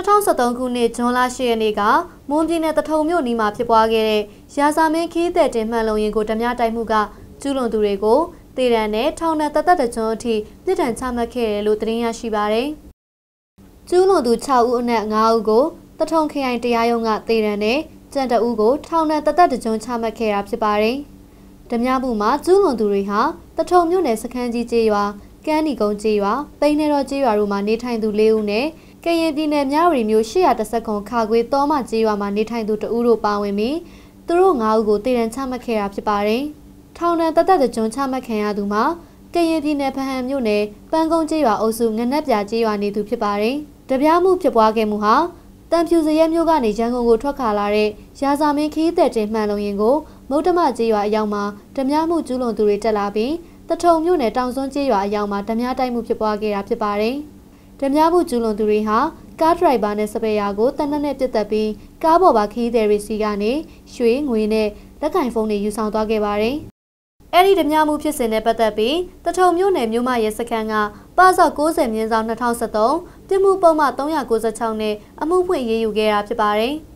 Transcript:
2013ခုနှစ်ဇွန်လ10ရက်နေ့ကမွန်ပြည်နယ်တထုံမြို့နီးမှာဖြစ်ပွားခဲ့တဲ့ရာဇာမင်းခီးတဲ့တင်မှန်လုံရင်ကိုဓမြတိုက်မှုကကျူးလွန်သူတွေကိုတေရန်နဲ့ထောင်နဲ့တသက်တကြွအထိပြစ်ဒဏ်ချမှတ်ခဲ့တယ်လို့သတင်းရရှိပါတယ်။ကျူးလွန်သူ6ဦးအနက်5ဦးကိုတထုံခရိုင်တရားရုံးကတေရန်နဲ့ကြံတအူးကိုထောင်နဲ့တသက်တကြွချမှတ်ခဲ့တာဖြစ်ပါတယ်။ဓမြမှုမှာကျူးလွန်သူတွေဟာတထုံမြို့နယ်စခန်းကြီးကျေးရွာကန်းနီကုန်းကျေးရွာပိန်းနေတော်ကျေးရွာတို့မှာနေထိုင်သူ၄ဦးနဲ့ ကရင်ပြည်နယ်မြဝတီမြို့810ခုခါခွေတောမကျေးရွာမှာနေထိုင်သူတဦးတို့ပါဝင်ပြီးသူတို့၅ဦးကိုတည်တံချမှတ်ခဲ့တာဖြစ်ပါတယ်။ထောင်ဒဏ်တသက်တကြွချမှတ်ခံရသူမှာကရင်ပြည်နယ်ဖဟန်မြို့နယ်ပန်းကုန်းကျေးရွာအုပ်စုငနက်ပြကျေးရွာနေသူဖြစ်ပါတယ်။တပြားမှုဖြစ်ပွားခဲ့မှုဟာတန်ဖြူစရဲမြို့ကနေရန်ကုန်ကိုထွက်ခါလာတဲ့ရာဇာမင်းခီးတဲ့တင်မှန်လုံရင်ကိုမုတ်တမကျေးရွာအရောက်မှာဓမြမှုကျူးလွန်သူတွေတက်လာပြီးတထုံမြို့နယ်တောင်စွန်းကျေးရွာအရောက်မှာဓမြတိုက်မှုဖြစ်ပွားခဲ့တာဖြစ်ပါတယ်။ ဓမြမှုကျူးလွန်သူတွေဟာကားဒရိုက်ဘာနဲ့စပယ်ယာကိုတနက်နဲ့ပြစ်တက်ပြီးကားပေါ်ပါခီးသည်တွေစီကနေရွှေငွေနဲ့လက်ကင်ဖုန်းတွေယူဆောင်သွားခဲ့ပါတယ်။အဲ့ဒီဓမြမှုဖြစ်စဉ်နဲ့ပတ်သက်ပြီးတထုံမြို့နယ်မြို့မရဲစခန်းကပါစော့60မြင်းဆောင်2013ပြည်မှုပုံမှန်396နဲ့အမှုဖွင့်ရေးယူခဲ့တာဖြစ်ပါတယ်။